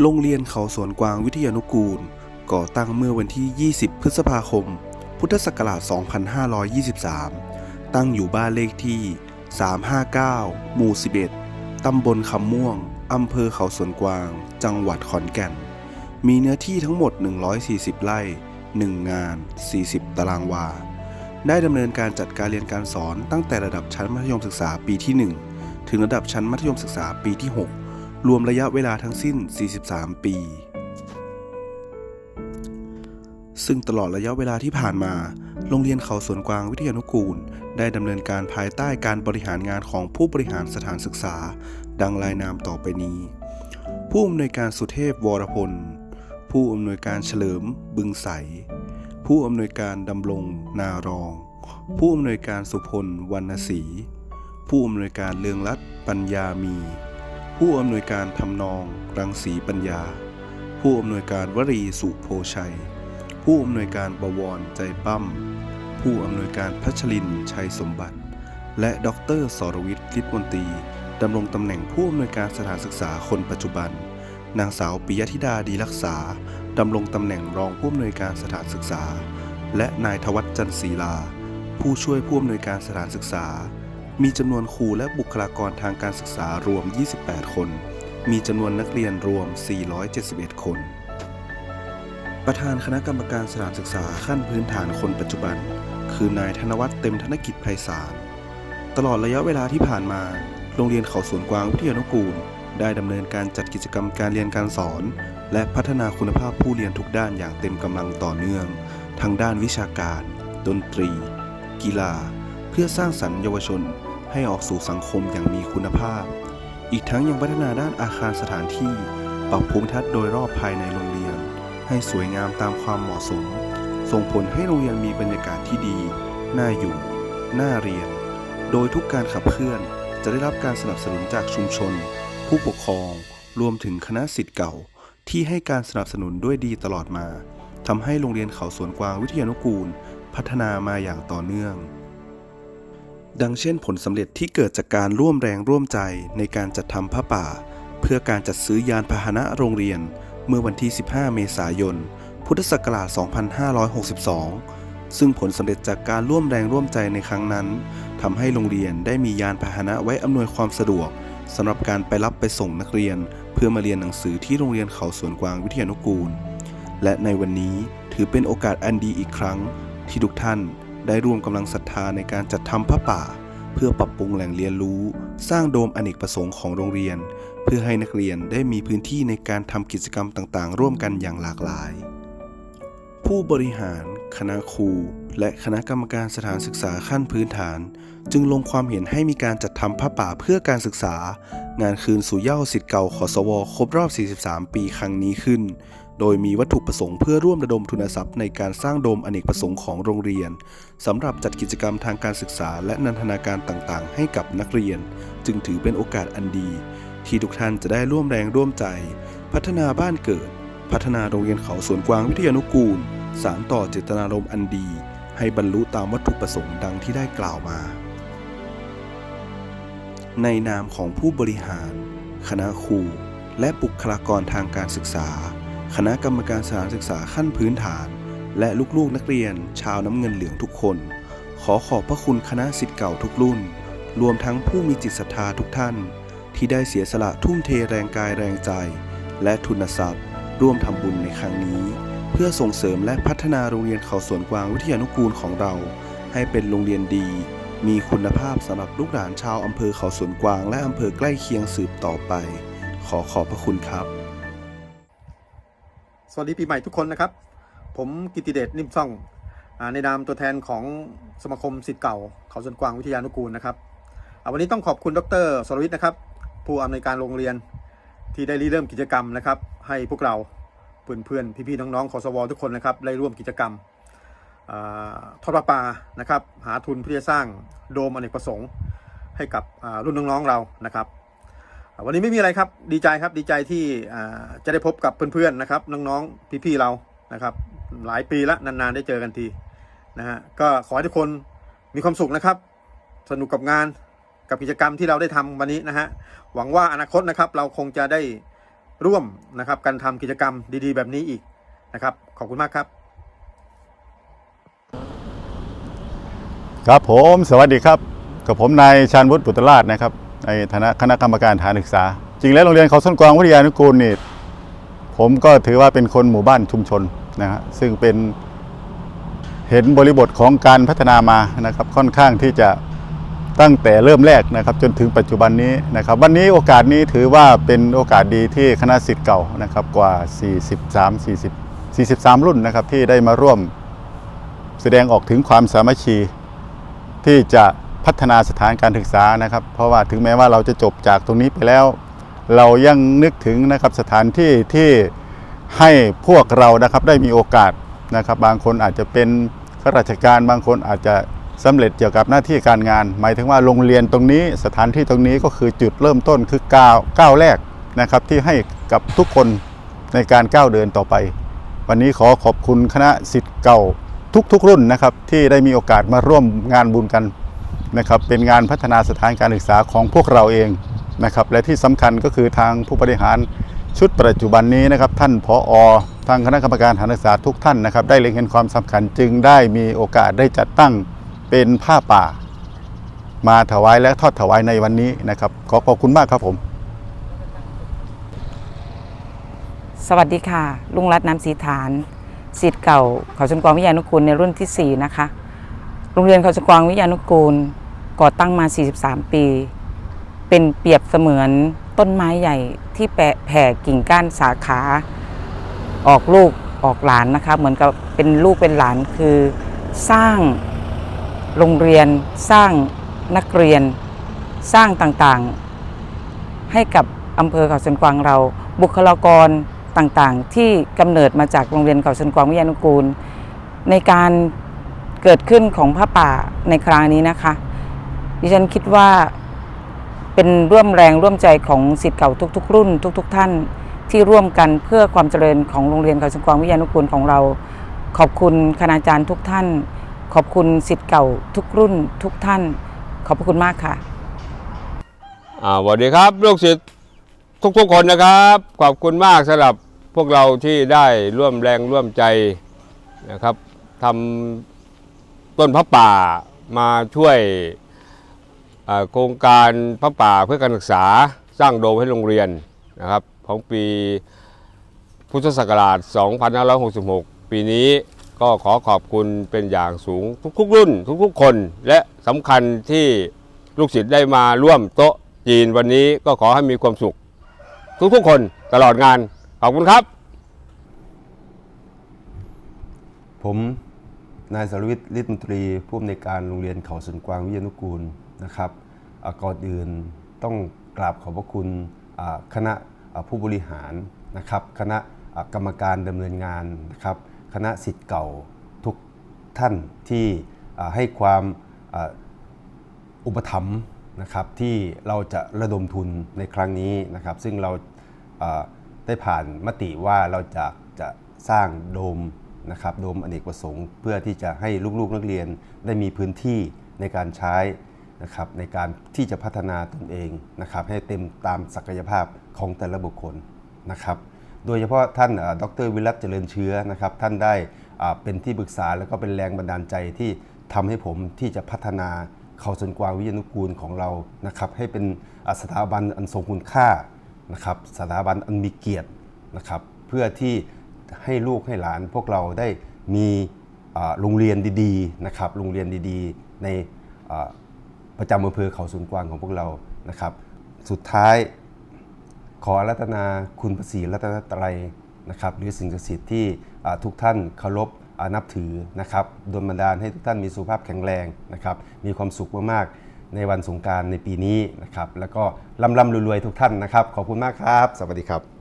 โรงเรียนเขาสวนกวางวิทยานุกูล ก่อตั้งเมื่อวันที่ 20 พฤษภาคม พุทธศักราช 2523 ตั้งอยู่บ้านเลขที่ 359 หมู่ 11 ตำบลคำม่วง อำเภอเขาสวนกวาง จังหวัดขอนแก่น มีเนื้อที่ทั้งหมด 140 ไร่ 1 งาน 40 ตารางวา ได้ดำเนินการจัดการเรียนการสอนตั้งแต่ระดับชั้นมัธยมศึกษาปีที่ 1 ถึงระดับชั้นมัธยมศึกษาปีที่ 6 รวมระยะเวลาทั้งสิ้น 43 ปี ซึ่งตลอดระยะเวลาที่ผ่านมา โรงเรียนเขาสวนกวางวิทยานุกูล ได้ดำเนินการภายใต้การบริหารงานของผู้บริหารสถานศึกษา ดังรายนามต่อไปนี้ ผู้อำนวยการสุเทพวรพล ผู้อำนวยการเฉลิม บึงใส ผู้อำนวยการดำรง นารอง ผู้อำนวยการสุพลวรรณศรีผู้อำนวยการเลืองรัตปัญญามี ผู้อำนวยการทำนอง รังสีปัญญา ผู้อำนวยการวรีสุโพชัย ผู้อำนวยการบวรใจปั้ม ผู้อำนวยการพัชรินชัยสมบัติ และดรสรวิทย์ฤทธิ์มนตรีดำรงตำแหน่งผู้อำนวยการสถานศึกษาคนปัจจุบัน นางสาวปิยธิดาดีรักษาดำรงตำแหน่งรองผู้อำนวยการสถานศึกษา และนายทวัชจันศรีลา ผู้ช่วยผู้อำนวยการสถานศึกษา มีจำนวนครูและบุคลากรทางการศึกษารวม 28 คน มีจำนวนนักเรียนรวม 471 คน ประธานคณะกรรมการสถานศึกษาขั้นพื้นฐานคนปัจจุบัน คือนายธนวัฒน์เต็มธนกิจไพศาล ตลอดระยะเวลาที่ผ่านมา โรงเรียนเขาสวนกวางวิทยานุกูล ได้ดำเนินการจัดกิจกรรมการเรียนการสอน และพัฒนาคุณภาพผู้เรียนทุกด้านอย่างเต็มกำลังต่อเนื่อง ทั้งด้านวิชาการ ดนตรี กีฬา พื่อสร้างสรรค์เยาวชนให้ออกสู่สังคมอย่างมีคุณภาพ อีกทั้งยังพัฒนาด้านอาคารสถานที่ ปรับภูมิทัศน์โดยรอบภายในโรงเรียน ให้สวยงามตามความเหมาะสม ส่งผลให้โรงเรียนมีบรรยากาศที่ดี น่าอยู่ น่าเรียน โดยทุกการขับเคลื่อนจะได้รับการสนับสนุนจากชุมชน ผู้ปกครอง รวมถึงคณะสิทธิ์เก่า ที่ให้การสนับสนุนด้วยดีตลอดมาทำให้โรงเรียนเขาสวนกวางวิทยานุกูล พัฒนามาอย่างต่อเนื่อง ดังเช่นผลสำเร็จที่เกิดจากการร่วมแรงร่วมใจในการจัดทำผ้าป่า เพื่อการจัดซื้อยานพาหนะโรงเรียน เมื่อวันที่ 15 เมษายน พุทธศักราช 2562 ซึ่งผลสำเร็จจากการร่วมแรงร่วมใจในครั้งนั้นทำให้โรงเรียนได้มียานพาหนะไว้อำนวยความสะดวกสำหรับการไปรับไปส่งนักเรียน เพื่อมาเรียนหนังสือที่โรงเรียนเขาสวนกวางวิทยานุกูล และในวันนี้ถือเป็นโอกาสอันดีอีกครั้ง ที่ทุกท่าน ได้ร่วมกำลังศรัทธาในการจัดทำผ้าป่า เพื่อปรับปรุงแหล่งเรียนรู้ สร้างโดมอเนกประสงค์ของโรงเรียน เพื่อให้นักเรียนได้มีพื้นที่ในการทำกิจกรรมต่างๆ ร่วมกันอย่างหลากหลาย ผู้บริหาร คณะครู และคณะกรรมการสถานศึกษาขั้นพื้นฐาน จึงลงความเห็นให้มีการจัดทำผ้าป่าเพื่อการศึกษา งานคืนสู่เย้าสิทธิ์เก่าขอสวครบรอบ 43 ปีครั้งนี้ขึ้น โดยมีวัตถุประสงค์เพื่อร่วมระดมทุนทรัพย์ในการสร้างโดมอเนกประสงค์ของโรงเรียนสำหรับจัดกิจกรรมทางการศึกษาและนันทนาการต่างๆ ให้กับนักเรียน จึงถือเป็นโอกาสอันดี ที่ทุกท่านจะได้ร่วมแรงร่วมใจ พัฒนาบ้านเกิด พัฒนาโรงเรียนเขาสวนกวางวิทยานุกูล สารต่อเจตนารมณ์อันดี ให้บรรลุตามวัตถุประสงค์ดังที่ได้กล่าวมา ในนามของผู้บริหาร คณะครูและบุคลากรทางการศึกษา คณะกรรมการสถานศึกษาขั้นพื้นฐาน และลูกๆนักเรียนชาวน้ำเงินเหลืองทุกคน ขอขอบพระคุณคณะสิทธิ์เก่าทุกรุ่น รวมทั้งผู้มีจิตศรัทธาทุกท่าน ที่ได้เสียสละทุ่มเทแรงกายแรงใจ และทุนทรัพย์ ร่วมทำบุญในครั้งนี้ เพื่อส่งเสริมและพัฒนาโรงเรียนเขาสวนกวางวิทยานุกูลของเรา ให้เป็นโรงเรียนดี มีคุณภาพสำหรับลูกหลานชาวอำเภอเขาสวนกวาง และอำเภอใกล้เคียงสืบต่อไป ขอขอบพระคุณครับ สวัสดีปีใหม่ทุกคนนะครับ ผมกิติเดชนิ่มซ่องอในนามตัวแทนของสมาคมสิทธิ์เก่า เขาสวนกวางวิทยานุกูลนะครับวันนี้ต้องขอบคุณดรสรวิทย์นะครับ ผู้อำนวยการโรงเรียนที่ได้ริเริ่มกิจกรรมนะครับ ให้พวกเราเพื่อนเพื่อนๆพี่ๆน้องๆขอสวทุกคนนะครับได้ร่วมกิจกรรมอทอดประปานะครับ หาทุนเพื่อสร้างโดมอเนกประสงค์ให้กับรุ่นน้องๆเรานะครับ วันนี้ไม่มีอะไรครับ ดีใจครับดีใจที่จะได้พบกับเพื่อนๆนะครับน้องๆพี่ๆเรานะครับ หลายปีละนานๆได้เจอกันทีนะฮะก็ขอให้ทุกคนมีความสุขนะครับ สนุกกับงานกับกิจกรรมที่เราได้ทำวันนี้นะฮะหวังว่าอนาคตนะครับ เราคงจะได้ร่วมนะครับการทำกิจกรรมดีๆ แบบนี้อีกนะครับ ขอบคุณมากครับ ครับผมสวัสดีครับ กับผมนายชาญวุฒิปุตตราชนะครับ ในฐานะคณะกรรมการฐานศึกษา จริงแล้วโรงเรียนเขาส้นกวางวิทยานุกูลนี่ผมก็ถือว่าเป็นคนหมู่บ้านชุมชนนะฮะซึ่งเป็นเห็นบริบทของการพัฒนามานะครับค่อนข้างที่จะตั้งแต่เริ่มแรกนะครับจนถึงปัจจุบันนี้นะครับวันนี้โอกาสนี้ถือว่าเป็นโอกาสดีที่คณะสิทธิ์เก่านะครับกว่า 43 40 43 รุ่นนะครับที่ได้มาร่วมแสดงออกถึงความสามัคคีที่จะ พัฒนาสถานการศึกษานะครับ เพราะว่าถึงแม้ว่าเราจะจบจากตรงนี้ไปแล้ว เรายังนึกถึงนะครับสถานที่ที่ให้พวกเรานะครับได้มีโอกาสนะครับ บางคนอาจจะเป็นข้าราชการบางคนอาจจะสำเร็จเกี่ยวกับหน้าที่การงาน หมายถึงว่าโรงเรียนตรงนี้สถานที่ตรงนี้ก็คือจุดเริ่มต้นคือก้าวก้าวแรกนะครับที่ให้กับทุกคนในการก้าวเดินต่อไป วันนี้ขอขอบคุณคณะสิทธิ์เก่าทุกๆรุ่นนะครับที่ได้มีโอกาสมาร่วมงานบุญกัน นะครับเป็นงานพัฒนาสถานการศึกษาของพวกเราเองนะครับและที่สำคัญก็คือทางผู้บริหารชุดปัจจุบันนี้นะครับท่านผอทางคณะกรรมการฐานศึกษาทุกท่านนะครับ ได้เล็งเห็นความสำคัญจึงได้มีโอกาสได้จัดตั้งเป็นผ้าป่า มาถวายและทอดถวายในวันนี้นะครับ ขอขอบคุณมากครับผม สวัสดีค่ะ ลุงรัตน์น้ำสีฐานสิทธิ์เก่าเขาชนกวางวิทยานุกูลในรุ่นที่ 4 นะคะโรงเรียนเขาชนกวางวิทยานุกูล ก่อตั้งมา 43 ปี เป็นเปรียบเสมือนต้นไม้ใหญ่ที่แปะแผ่กิ่งก้านสาขา ออกลูกออกหลานนะคะเหมือนกับเป็นลูกเป็นหลานคือ สร้างโรงเรียนสร้างนักเรียนสร้างต่างๆ ให้กับอำเภอเขาสนกวางเรา บุคลากรต่างๆ ที่กำเนิดมาจากโรงเรียนเขาสนกวางวิทยานุกูล ในการเกิดขึ้นของผ้าป่าในครั้งนี้นะคะ ดิฉันคิดว่าเป็นร่วมแรงร่วมใจของสิทธิ์เก่าทุก ๆ รุ่น ทุก ๆ ท่านที่ร่วมกันเพื่อความเจริญของโรงเรียนเขาสวนกวางวิทยานุกูลของเรา ขอบคุณคณาจารย์ทุกท่าน ขอบคุณสิทธิ์เก่าทุกรุ่น ทุกท่าน ขอบพระคุณมากค่ะอ่าสวัสดีครับลูกศิษย์ทุกๆคนนะครับ ขอบคุณมากสำหรับพวกเราที่ได้ร่วมแรงร่วมใจนะครับทำต้นพระป่ามาช่วย โครงการพระป่าเพื่อการศึกษาสร้างโดมให้โรงเรียนนะครับของปีพุทธศักราช 2566 ปีนี้ก็ขอขอบคุณเป็นอย่างสูงทุกๆรุ่น ทุกๆ คน และสำคัญที่ลูกศิษย์ได้มาร่วมโต๊ะจีนวันนี้ก็ขอให้มีความสุข ทุกๆ คนตลอดงาน ขอบคุณครับ ผมนายสรวิทย์ฤทธิ์มนตรีผู้อำนวยการโรงเรียนเขาสวนกวางวิทยานุกูล นะครับก่อนอื่นต้องกราบขอบพระคุณคณะผู้บริหารนะครับ คณะกรรมการดำเนินงานนะครับ คณะสิทธิ์เก่าทุกท่านที่ให้ความอุปถัมภ์นะครับที่เราจะระดมทุนในครั้งนี้นะครับ ซึ่งเราได้ผ่านมติว่าเราจะจะสร้างโดมนะครับโดมอเนกประสงค์ เพื่อที่จะให้ลูกๆนักเรียนได้มีพื้นที่ในการใช้ นะครับในการที่จะพัฒนาตนเองนะครับให้เต็มตามศักยภาพของแต่ละบุคคลนะครับโดยเฉพาะท่านเอ่อดรวิรัตเจริญเชื้อนะครับท่านได้เป็นที่ปรึกษาแล้วก็เป็นแรงบันดาลใจที่ทำให้ผมที่จะพัฒนาเขาสนกวางวิทยานุกูลของเรานะครับให้เป็นสถาบันอันทรงคุณค่านะครับสถาบันอันมีเกียรตินะครับเพื่อที่ให้ลูกให้หลานพวกเราได้มีโรงเรียนดีๆนะครับโรงเรียนดีๆ ใน ประจำอำเภอเขาสวนกวางของพวกเรานะครับ สุดท้ายขอรัตนาคุณพระศรีรัตนตรัยนะครับหรือสิ่งศักดิ์สิทธิ์ที่ทุกท่านเคารพนับถือนะครับดลบันดาลให้ทุกท่านมีสุขภาพแข็งแรงนะครับมีความสุขมากๆในวันสงการในปีนี้นะครับแล้วก็ร่ำร่ำรวยๆทุกท่านนะครับ ขอบคุณมากครับ สวัสดีครับ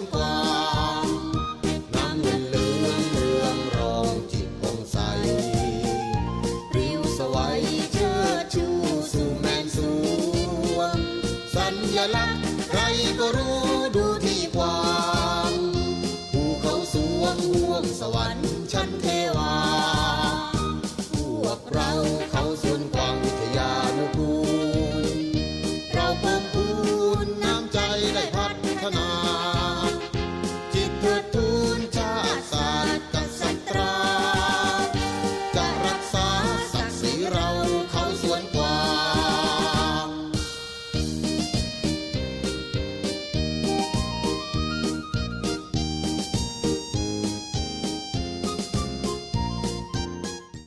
นกว้านำเงินเหลืองเรืองรองจิตองใสริ้วสวัยเชิดชูสู่แมนสูงสัญญลักษณ์ใครก็รู้ดูที่ควางผู้เขาสวงห่วงสวรรค์ชั้นเทวาพวกเราเขาส่วนกวางวิทยานุกูล เราเพิ่มพูนน้ำใจได้พัฒนา